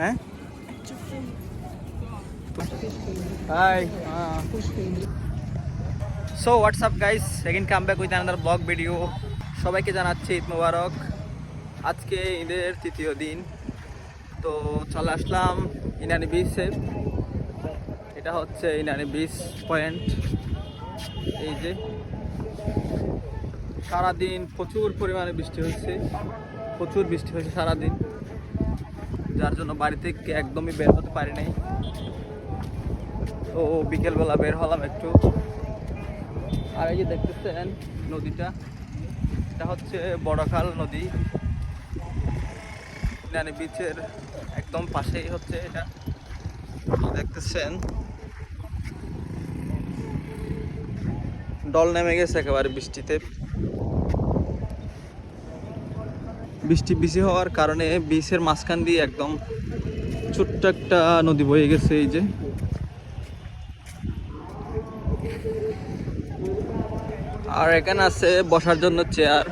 হ্যাঁ? So what's up guys second come back with another vlog video সবাইকে জানাচ্ছি ঈদ মোবারক। আজকে ঈদের তৃতীয় দিন। তো চলে আসলাম ইনানি বিচে এটা হচ্ছে ইনানি বিচ পয়েন্ট এই যে। সারাদিন প্রচুর পরিমাণে বৃষ্টি হয়েছে। প্রচুর বৃষ্টি হয়েছে সারাদিন। যার জন্য বাড়ি থেকে একদমই বের হতে পারি নাই। তো বিকেলবেলা বের হলাম একটু। আর এই যে দেখতেছেন নদীটা, এটা হচ্ছে বড়খাল নদী। মানে বিচের একদম পাশেই হচ্ছে এটা। দেখতেছেন? ডল নেমে গেছে একেবারে বৃষ্টিতে। বৃষ্টি বেশি হওয়ার কারণে বিচের মাঝখান দিয়ে একদম ছোট্ট একটা নদী বয়ে গেছে এই যে। আর এখানে আছে বসার জন্য চেয়ার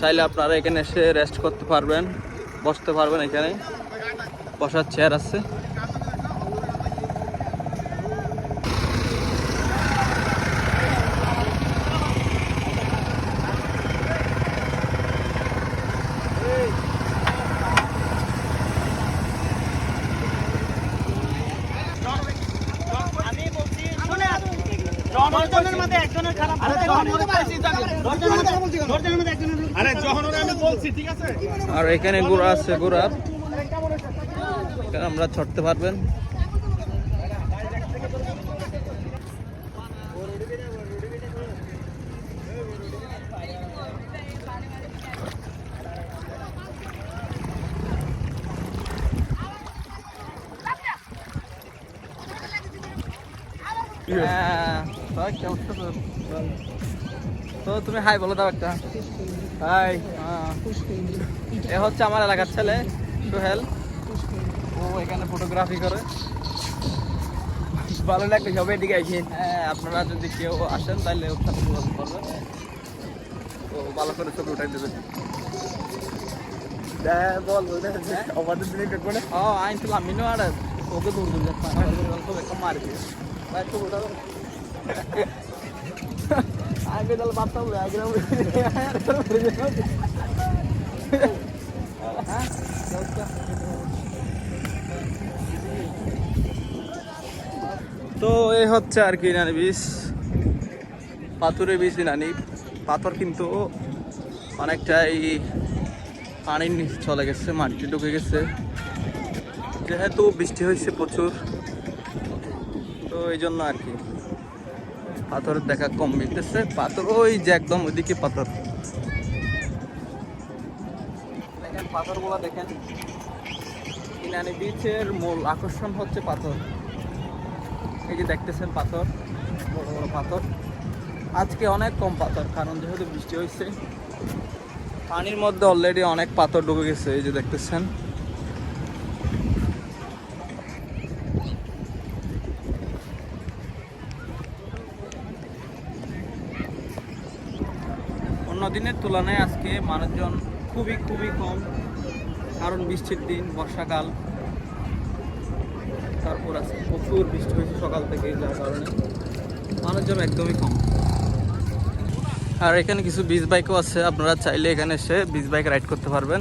চাইলে আপনারা এখানে এসে রেস্ট করতে পারবেন, বসতে পারবেন এখানে। বসার চেয়ার আছে। আরে যখন ওরা আমি বলছি ঠিক আছে? আর এখানে গোড়া আছে এখানে আমরা ছড়তে পারবেন। হ্যাঁ, তো কি অবস্থা তো তুমি হাই বলো দাও একটা। হাই এ হচ্ছে আমার এলাকার ছেলে সোহেল। ও এখানে ফটোগ্রাফি করে। ভালো লাগবে সবাই এদিকে আসেন হ্যাঁ আপনারা যদি কেউ আসেন তাহলে ওর সাথে যোগাযোগ করবেন। তো ভালো করে ছবি উঠাই দেবেন বল আমাদের দিনে দেখব না ও আইন তো আমিনও আর ওকে দূর দূর মারি আগে তাহলে বাড়তাম আগে। তো এই হচ্ছে আর কি নানি বীজ পাথরের বীজ নানি পাথর কিন্তু অনেকটাই পানির নিচে চলে গেছে মাটি ঢুকে গেছে। যেহেতু বৃষ্টি হয়েছে প্রচুর, তো এই জন্য আর কি। পাথরের দেখা কম মিলতেছে পাথর ওই যে একদম ওইদিকে পাথর। দেখেন, পাথরগুলো দেখেন। ইনানি মূল আকর্ষণ হচ্ছে পাথর। এই যে দেখতেছেন পাথর, বড় বড় পাথর। আজকে অনেক কম পাথর, কারণ যেহেতু বৃষ্টি হয়েছে, পানির মধ্যে অলরেডি অনেক পাথর ডুবে গেছে, এই যে দেখতেছেন। অন্য দিনের তুলনায় আজকে মানুষজন খুবই খুবই কম। কারণ বৃষ্টির দিন, বর্ষাকাল। তারপর আজকে প্রচুর বৃষ্টি হয়েছে সকাল থেকে, যার কারণে মানুষজন একদমই কম। আর এখানে কিছু বিচ বাইকও আছে, আপনারা চাইলে এখানে এসে বিচ বাইক রাইড করতে পারবেন।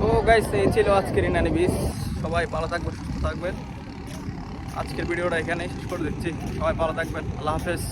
তো গাইস এই ছিল আজকের ইনানি বিচ সবাই ভালো থাকবেন, সুস্থ থাকবেন। আজকের ভিডিওটা এখানেই শেষ করে দিচ্ছি। সবাই ভালো থাকবেন। আল্লাহ হাফেজ।